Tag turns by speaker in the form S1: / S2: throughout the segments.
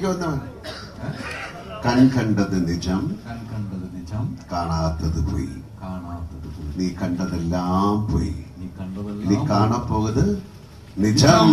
S1: എനിക്ക് വന്നവൻ കൺ കണ്ടത് നിജം.
S2: കണ്ടത് നിജം.
S1: കാണാത്തത് പോയി.
S2: കാണാത്തത് പോയി.
S1: നീ കണ്ടതെല്ലാം പോയി.
S2: നീ
S1: നീ
S2: കണ്ടതെല്ലാം
S1: കാണപ്പോകുത് നിജം.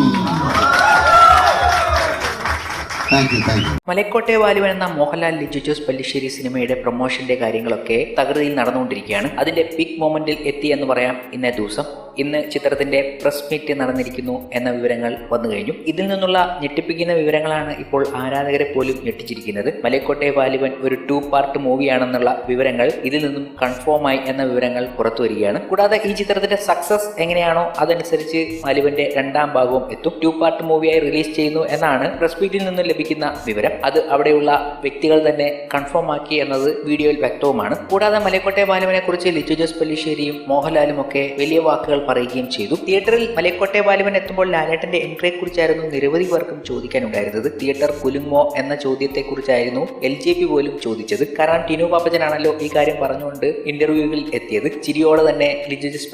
S3: മലക്കോട്ടെ വാലുവൻ എന്ന മോഹൻലാൽ ലിജു ജോസ് പല്ലിശ്ശേരി സിനിമയുടെ പ്രൊമോഷന്റെ കാര്യങ്ങളൊക്കെ തകൃതിയിൽ നടന്നുകൊണ്ടിരിക്കുകയാണ്. അതിന്റെ പിക് മൊമെന്റിൽ എത്തി എന്ന് പറയാം ഇന്നേ ദിവസം. ഇന്ന് ചിത്രത്തിന്റെ പ്രസ് മീറ്റ് നടന്നിരിക്കുന്നു എന്ന വിവരങ്ങൾ വന്നു കഴിഞ്ഞു. ഇതിൽ നിന്നുള്ള ഞെട്ടിപ്പിക്കുന്ന വിവരങ്ങളാണ് ഇപ്പോൾ ആരാധകരെ പോലും ഞെട്ടിച്ചിരിക്കുന്നത്. മലയക്കോട്ടെ വാലിവൻ ഒരു ടു പാർട്ട് മൂവിയാണെന്നുള്ള വിവരങ്ങൾ ഇതിൽ നിന്നും കൺഫേം ആയി എന്ന വിവരങ്ങൾ പുറത്തു വരികയാണ്. കൂടാതെ ഈ ചിത്രത്തിന്റെ സക്സസ് എങ്ങനെയാണോ അതനുസരിച്ച് വാലിവന്റെ രണ്ടാം ഭാഗവും എത്തും. ടു പാർട്ട് മൂവിയായി റിലീസ് ചെയ്യുന്നു എന്നാണ് പ്രസ് മീറ്റിൽ നിന്നും ലഭിക്കുന്ന വിവരം. അത് അവിടെയുള്ള വ്യക്തികൾ തന്നെ കൺഫേം ആക്കി എന്നത് വീഡിയോയിൽ വ്യക്തവുമാണ്. കൂടാതെ മലയക്കോട്ടെ ബാലുവിനെ കുറിച്ച് ലിജു ജോസ് പല്ലിശ്ശേരിയും മോഹൻലാലും ഒക്കെ വലിയ വാക്കുകൾ പറയുകയും ചെയ്തു. തിയേറ്ററിൽ മലയക്കോട്ടെ ബാലുവൻ എത്തുമ്പോൾ ലാലേട്ടന്റെ എൻട്രിയെ കുറിച്ചായിരുന്നു നിരവധി പേർക്കും ചോദിക്കാനുണ്ടായിരുന്നത്. തിയേറ്റർ കുലുങ്ങോ എന്ന ചോദ്യത്തെ കുറിച്ചായിരുന്നു എൽ ജെ പി പോലും ചോദിച്ചത്. കാരണം ടിനു പാപ്പച്ചനാണല്ലോ ഈ കാര്യം പറഞ്ഞുകൊണ്ട് ഇന്റർവ്യൂവിൽ എത്തിയത്. ചിരിയോടെ തന്നെ ലിജു ജോസ്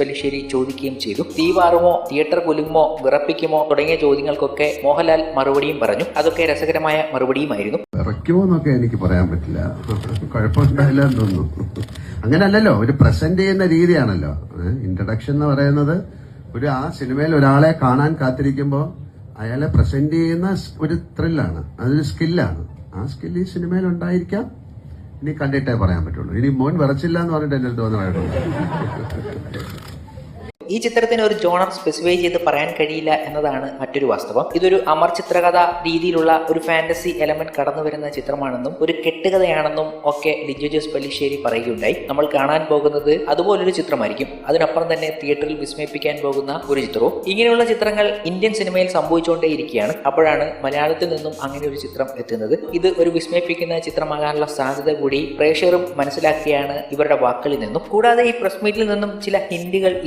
S3: ചോദിക്കുകയും ചെയ്തു. തീ പാറുമോ തിയേറ്റർ കുലുങ്ങോ വിറപ്പിക്കുമോ തുടങ്ങിയ ചോദ്യങ്ങൾക്കൊക്കെ മോഹൻലാൽ മറുപടിയും പറഞ്ഞു. അതൊക്കെ രസകരമായ മറുപടിയുമായിരുന്നു.
S1: വിറയ്ക്കുമോ എന്നൊക്കെ എനിക്ക് പറയാൻ പറ്റില്ല. കുഴപ്പമുണ്ടായില്ല തോന്നുന്നു അങ്ങനല്ലല്ലോ ഒരു പ്രസന്റ് ചെയ്യുന്ന രീതിയാണല്ലോ. ഇൻട്രഡക്ഷൻ എന്ന് പറയുന്നത് ഒരു ആ സിനിമയിൽ ഒരാളെ കാണാൻ കാത്തിരിക്കുമ്പോൾ അയാളെ പ്രസന്റ് ചെയ്യുന്ന ഒരു ത്രില്ലാണ് അതൊരു സ്കില്ലാണ് ആ സ്കിൽ ഈ സിനിമയിൽ ഉണ്ടായിരിക്കാം. ഇനി കണ്ടിട്ടേ പറയാൻ പറ്റുള്ളൂ. ഇനി മോൻ വിറച്ചില്ല എന്ന് പറഞ്ഞിട്ട് എന്നെ തോന്നുന്നു
S3: ഈ ചിത്രത്തിന് ഒരു ജോണർ സ്പെസിഫൈ ചെയ്ത് പറയാൻ കഴിയില്ല എന്നതാണ് മറ്റൊരു വാസ്തവം. ഇതൊരു അമർ ചിത്രകഥ രീതിയിലുള്ള ഒരു ഫാന്റസി എലമെന്റ് കടന്നു വരുന്ന ചിത്രമാണെന്നും ഒരു കെട്ടുകഥയാണെന്നും ഒക്കെ ലിജു ജോസ് പല്ലിശ്ശേരി പറയുകയുണ്ടായി. നമ്മൾ കാണാൻ പോകുന്നത് അതുപോലൊരു ചിത്രമായിരിക്കും. അതിനപ്പുറം തന്നെ തിയേറ്ററിൽ വിസ്മയിപ്പിക്കാൻ പോകുന്ന ഒരു ചിത്രവും. ഇങ്ങനെയുള്ള ചിത്രങ്ങൾ ഇന്ത്യൻ സിനിമയിൽ സംഭവിച്ചുകൊണ്ടേയിരിക്കുകയാണ്. അപ്പോഴാണ് മലയാളത്തിൽ നിന്നും അങ്ങനെ ഒരു ചിത്രം എത്തുന്നത്. ഇത് ഒരു വിസ്മയിപ്പിക്കുന്ന ചിത്രമാകാനുള്ള സാധ്യത കൂടി പ്രേക്ഷകരും മനസ്സിലാക്കിയാണ് ഇവരുടെ വാക്കുകളിൽ നിന്നും. കൂടാതെ ഈ പ്രസ് മീറ്റിൽ നിന്നും ചില ഹിന്റുകൾ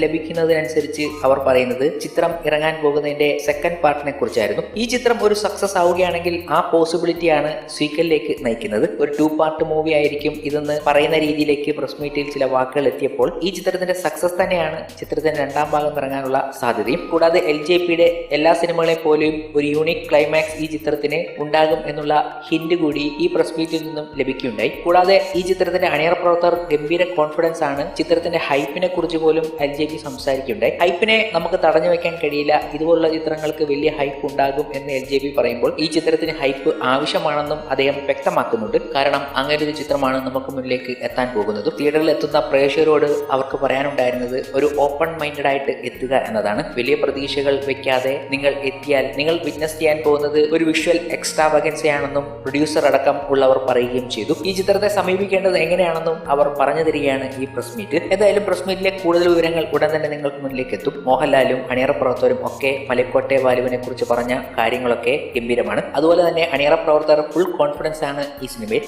S3: ലഭിക്കുന്നതിനനുസരിച്ച് അവർ പറയുന്നത് ചിത്രം ഇറങ്ങാൻ പോകുന്നതിന്റെ സെക്കൻഡ് പാർട്ടിനെ കുറിച്ചായിരുന്നു. ഈ ചിത്രം ഒരു സക്സസ് ആവുകയാണെങ്കിൽ ആ പോസിബിലിറ്റിയാണ് സ്വീക്കലിലേക്ക് നയിക്കുന്നത്. ഒരു ടു പാർട്ട് മൂവി ആയിരിക്കും ഇതെന്ന് പറയുന്ന രീതിയിലേക്ക് പ്രസ് മീറ്റിൽ ചില വാക്കുകൾ എത്തിയപ്പോൾ ഈ ചിത്രത്തിന്റെ സക്സസ് തന്നെയാണ് ചിത്രത്തിന്റെ രണ്ടാം ഭാഗം ഇറങ്ങാനുള്ള സാധ്യതയും. കൂടാതെ എൽ ജെ പിയുടെ എല്ലാ സിനിമകളെ പോലെയും ഒരു യൂണിക് ക്ലൈമാക്സ് ഈ ചിത്രത്തിന് ഉണ്ടാകും എന്നുള്ള ഹിന്റ് കൂടി ഈ പ്രസ് മീറ്റിൽ നിന്നും ലഭിക്കുകയുണ്ടായി. കൂടാതെ ഈ ചിത്രത്തിന്റെ അണിയറ പ്രവർത്തകർ ഗംഭീര കോൺഫിഡൻസ് ആണ് ചിത്രത്തിന്റെ ഹൈപ്പിനെ കുറിച്ച് പോലും എൽ ജെ പി സംസാരിക്കുകയുണ്ടായി ഹൈപ്പിനെ നമുക്ക് തടഞ്ഞു വെക്കാൻ കഴിയില്ല. ഇതുപോലുള്ള ചിത്രങ്ങൾക്ക് വലിയ ഹൈപ്പ് ഉണ്ടാകും എന്ന് എൽ ജെ പി പറയുമ്പോൾ ഈ ചിത്രത്തിന് ഹൈപ്പ് ആവശ്യമാണെന്നും അദ്ദേഹം വ്യക്തമാക്കുന്നുണ്ട്. കാരണം അങ്ങനെ ഒരു ചിത്രമാണ് നമുക്ക് മുന്നിലേക്ക് എത്താൻ പോകുന്നത്. തിയേറ്ററിൽ എത്തുന്ന പ്രേക്ഷകരോട് അവർക്ക് പറയാനുണ്ടായിരുന്നത് ഒരു ഓപ്പൺ മൈൻഡഡ് ആയിട്ട് എത്തുക എന്നതാണ്. വലിയ പ്രതീക്ഷകൾ വെക്കാതെ നിങ്ങൾ എത്തിയാൽ നിങ്ങൾ വിറ്റ്നസ് ചെയ്യാൻ പോകുന്നത് ഒരു വിഷ്വൽ എക്സ്ട്രാ വകൻസിയാണെന്നും പ്രൊഡ്യൂസർ അടക്കം ഉള്ളവർ പറയുകയും ചെയ്തു. ഈ ചിത്രത്തെ സമീപിക്കേണ്ടത് എങ്ങനെയാണെന്നും അവർ പറഞ്ഞു തരികയാണ് ഈ പ്രസ് മീറ്റ്. എന്തായാലും പ്രസ് മീറ്റിലെ കൂടുതൽ വിവരങ്ങൾ ഉടൻ തന്നെ നിങ്ങൾക്ക് മുന്നിലേക്ക് എത്തും മോഹൻലാലും അണിയറ പ്രവർത്തകരും ഒക്കെ മലക്കോട്ടെ വാലുവിനെ കുറിച്ച് പറഞ്ഞ കാര്യങ്ങളൊക്കെ ഗംഭീരമാണ്. അതുപോലെ തന്നെ അണിയറ പ്രവർത്തകർ ഫുൾ കോൺഫിഡൻസ് ആണ് ഈ സിനിമയിൽ